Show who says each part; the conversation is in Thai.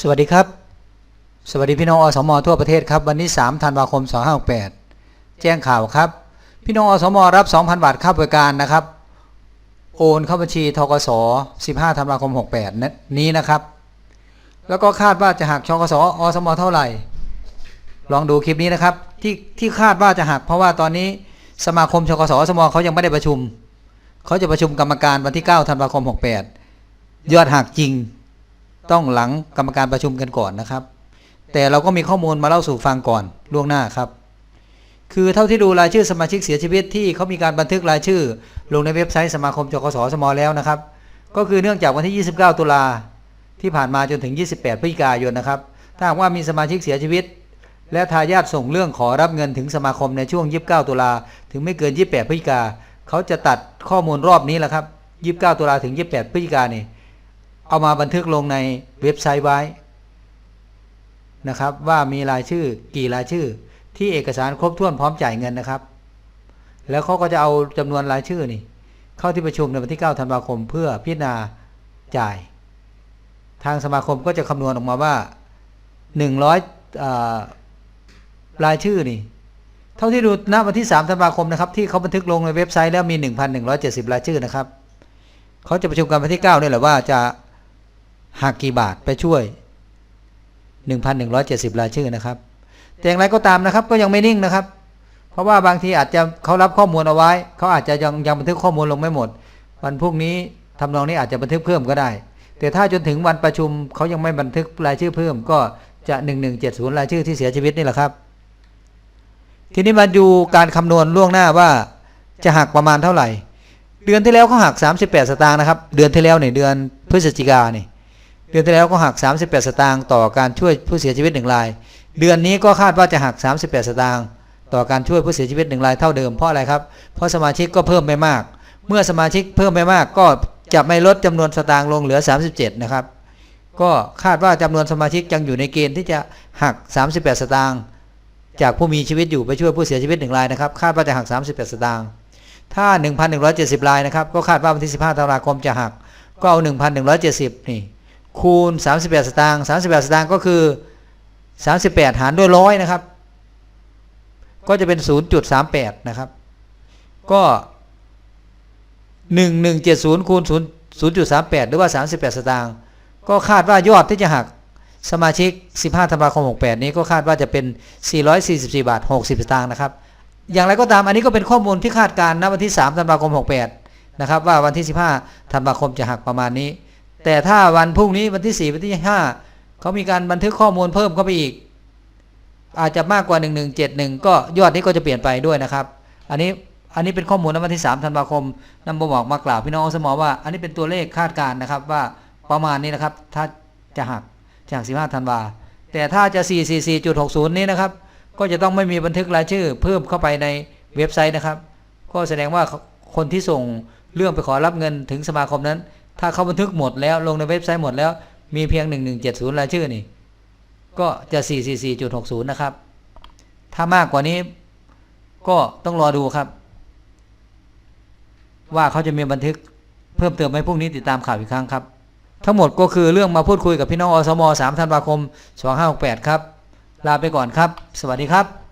Speaker 1: สวัสดีครับ สวัสดีพี่น้องอสมทั่วประเทศครับ วันนี้ 3 ธันวาคม 2568 แจ้งข่าวครับ พี่น้องอสมรับ 2,000 บาทค่าบริการนะครับ โอนเข้าบัญชีทกส15 ธันวาคม 68นนี้นะครับ แล้วก็คาดว่าจะหักชกสอสมเท่าไหร่ ลองดูคลิปนี้นะครับ ที่ที่คาดว่าจะหัก เพราะว่าตอนนี้สมาคมชกสอสมเขายังไม่ได้ประชุม เขาจะประชุมกรรมการวันที่ 9 ธันวาคม 68 ยอดหักจริง ต้องหลังกรรมการประชุมกันก่อนนะครับ แต่เราก็มีข้อมูลมาเล่าสู่ฟังก่อนล่วงหน้าครับ คือเท่าที่ดูรายชื่อสมาชิกเสียชีวิตที่เขามีการบันทึกรายชื่อ ลงในเว็บไซต์สมาคมจกสสมแล้วนะครับ ก็คือเนื่องจากวันที่ 29 ตุลาที่ผ่านมาจนถึง 28 พฤศจิกายนนะครับ ถ้าหากว่ามีสมาชิกเสียชีวิต และทายาทส่งเรื่องขอรับเงินถึงสมาคมในช่วง 29 ตุลาถึงไม่เกิน 28 พฤศจิกาเขาจะตัดข้อมูลรอบนี้แหละครับ 29 ตุลาถึง 28 พฤศจิกานี่ เอามาบันทึกลงในเว็บไซต์ไว้นะครับ ว่ามีรายชื่อกี่รายชื่อ ที่เอกสารครบถ้วนพร้อมจ่ายเงินนะครับ แล้วเขาก็จะเอาจำนวนรายชื่อนี่ เข้าที่ประชุมในวันที่ 9 ธันวาคม เพื่อพิจารณาจ่าย ทางสมาคมก็จะคำนวณออกมาว่า 100อ่ารายชื่อนี่เท่าที่ดูณวันที่ 3 ธันวาคมนะครับที่เขาบันทึกลงในเว็บไซต์แล้วมี 1,170 รายชื่อนะครับเขาจะประชุมกันวันที่9นี่ยแหละว่าจะ หักกี่บาทไปช่วย 1,170 รายชื่อนะครับ แต่อย่างไรก็ตามนะครับ ก็ยังไม่นิ่งนะครับ เพราะว่าบางทีอาจจะเขารับข้อมูลเอาไว้ เขาอาจจะยังยังบันทึกข้อมูลลงไม่หมด วันพรุ่งนี้ทำนองนี้อาจจะบันทึกเพิ่มก็ได้ แต่ถ้าจนถึงวันประชุมเขายังไม่บันทึกรายชื่อเพิ่ม ก็จะ 1170 รายชื่อที่เสียชีวิตนี่แหละครับ ทีนี้มาดูการคำนวณล่วงหน้าว่าจะหักประมาณเท่าไหร่ เดือนที่แล้วเขาหัก 38 สตางค์นะครับ เดือนที่แล้วเนี่ยเดือนพฤศจิกาเนี่ย ดือนที่แล้วก็หัก 38 สตางค์ต่อการช่วยผู้เสียชีวิตหนึ่งราย เดือนนี้ก็คาดว่าจะหัก 38 สตางค์ต่อการช่วยผู้เสียชีวิตหนึ่งรายเท่าเดิมเพราะอะไรครับ เพราะสมาชิกก็เพิ่มไม่มาก เมื่อสมาชิกเพิ่มไม่มากก็จะไม่ลดจำนวนสตางค์ลงเหลือ 37 นะครับ ก็คาดว่าจำนวนสมาชิกยังอยู่ในเกณฑ์ที่จะหัก 38 สตางค์จากผู้มีชีวิตอยู่ไปช่วยผู้เสียชีวิตหนึ่งรายนะครับ คาดว่าจะหัก 38 สตางค์ถ้า 1,170 รายนะครับ ก็คาดว่าวันที่ 15 ธันวาคมจะหัก ก็เอา 1,170 นี่ คูณ 38 สตางค์38 สตางค์ก็คือ 38 หารด้วยร้อยนะครับ ก็จะเป็น 0.38 นะครับ ก็ 1170คูณ0 0.38 หรือว่า 38 สตางค์ก็คาดว่ายอดที่จะหักสมาชิก 15 ธันวาคม 68 นี้ก็คาดว่าจะเป็น 444 บาท 60 สตางค์นะครับ อย่างไรก็ตามอันนี้ก็เป็นข้อมูลที่คาดการณ์ณวันที่ 3 ธันวาคม 68 นะครับว่าวันที่ 15 ธันวาคมจะหักประมาณนี้ แต่ถ้าวันพรุ่งนี้วันที่ 4 วันที่ 5 เขามีการบันทึกข้อมูลเพิ่มเข้าไปอีก อาจจะมากกว่า 1171 ก็ยอดนี้ก็จะเปลี่ยนไปด้วยนะครับ อันนี้อันนี้เป็นข้อมูลณวันที่ 3 ธันวาคมนำมาบอกมากล่าวพี่น้องสมอว่า อันนี้เป็นตัวเลขคาดการณ์นะครับว่าประมาณนี้นะครับ ถ้าจะหักจาก 15 ธันวา แต่ถ้าจะ 444.60 นี้นะครับ ก็จะต้องไม่มีบันทึกรายชื่อ เพิ่มเข้าไปในเว็บไซต์นะครับ ก็แสดงว่าคนที่ส่งเรื่องไปขอรับเงินถึงสมาคมนั้น ถ้าเขาบันทึกหมดแล้วลงในเว็บไซต์หมดแล้ว มีเพียง 1170รายชื่อนี่ ก็จะ 444.60 นะครับ ถ้ามากกว่านี้ก็ต้องรอดูครับ ว่าเขาจะมีบันทึกเพิ่มเติมไหมพรุ่งนี้ติดตามข่าวอีกครั้งครับ ทั้งหมดก็คือเรื่องมาพูดคุยกับพี่น้องอสม 3 ธันวาคม 2568 ครับ ลาไปก่อนครับ สวัสดีครับ